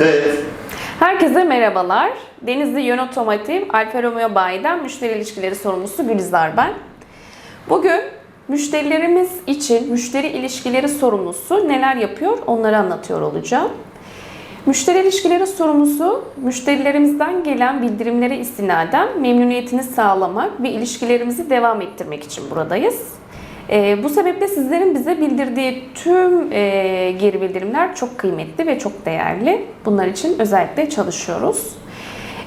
Kız. Herkese merhabalar. Denizli Yön Otomotiv Alfa Romeo Bayi'den müşteri ilişkileri sorumlusu Gülizar ben. Bugün müşterilerimiz için müşteri ilişkileri sorumlusu neler yapıyor onları anlatıyor olacağım. Müşteri ilişkileri sorumlusu müşterilerimizden gelen bildirimlere istinaden memnuniyetini sağlamak ve ilişkilerimizi devam ettirmek için buradayız. Ee, bu sebeple sizlerin bize bildirdiği tüm e, geri bildirimler çok kıymetli ve çok değerli. Bunlar için özellikle çalışıyoruz.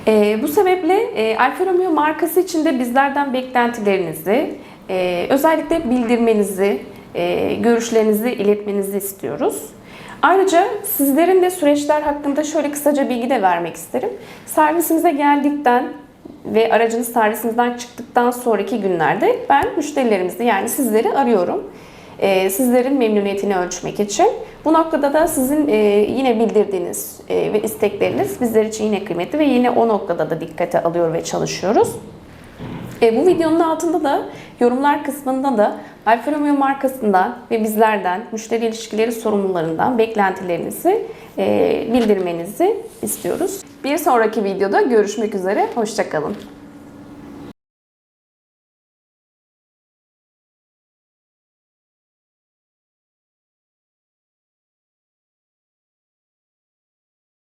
Ee, bu sebeple e, Alfa Romeo markası için de bizlerden beklentilerinizi, e, özellikle bildirmenizi, e, görüşlerinizi iletmenizi istiyoruz. Ayrıca sizlerin de süreçler hakkında şöyle kısaca bilgi de vermek isterim. Servisimize geldikten ve aracınız servisimizden çıktıktan sonraki günlerde ben müşterilerimizi yani sizleri arıyorum. Ee, sizlerin memnuniyetini ölçmek için. Bu noktada da sizin e, yine bildirdiğiniz e, ve istekleriniz bizler için yine kıymetli ve yine o noktada da dikkate alıyor ve çalışıyoruz. E, bu videonun altında da yorumlar kısmında da Alfa markasından ve bizlerden, müşteri ilişkileri sorumlularından beklentilerinizi e, bildirmenizi istiyoruz. Bir sonraki videoda görüşmek üzere, hoşçakalın.